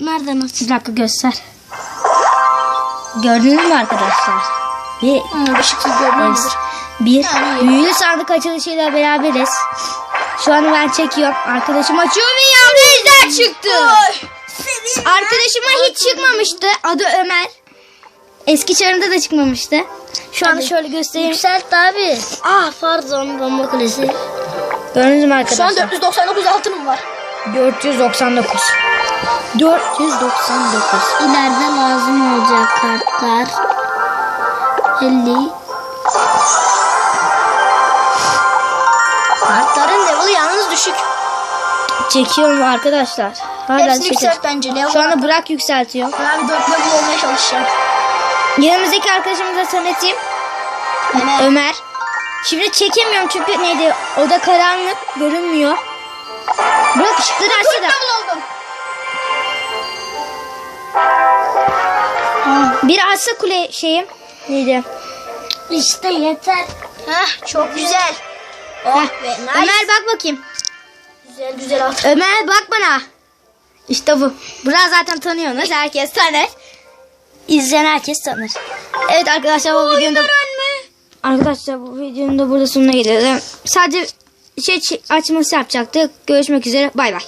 Nereden aç? Bir dakika göster. Gördünüz mü arkadaşlar? Bir, Hmm, ışıksız görmeyebilir. bir Yani- büyülü sandık açılışıyla beraberiz. Şu an ben çekiyorum. Arkadaşım açıyor ve yavru ejder çıktı. Arkadaşıma hiç çıkmamıştı. Adı Ömer. Eski çarında da çıkmamıştı. Şu Hadi. şöyle göstereyim. Yükselt abi. Ah pardon bomba kulesi. Gördünüz mü Şu an arkadaşlar? 499 altınım var. 499. 499. İleride lazım olacak kartlar. 50. Kartların level'ı yalnız düşük. Çekiyorum arkadaşlar. Hala Hepsini çekiyorum. yükselt bence. Level Şu anda Burak yükseltiyor. Ben abi 4 level olmaya çalışacağım. Yanımızdaki arkadaşımıza tanıtayım. Ömer. Ömer. Şimdi çekemiyorum çünkü neydi? Oda karanlık görünmüyor. Burak ışıkları 4 açtı da. level oldum. Bir açsa kule şeyim. Neydi? İşte yeter. Heh çok güzel. Oh Heh. be nice. Ömer bak bakayım. Güzel güzel at. Ömer bak bana. İşte bu. Burak zaten tanıyorsunuz. Herkes tanır. İzleyen herkes tanır. Evet arkadaşlar bu videonun da... Arkadaşlar bu videonun da burada sonuna geliyoruz. Sadece şey açması yapacaktık. Görüşmek üzere. Bay bay.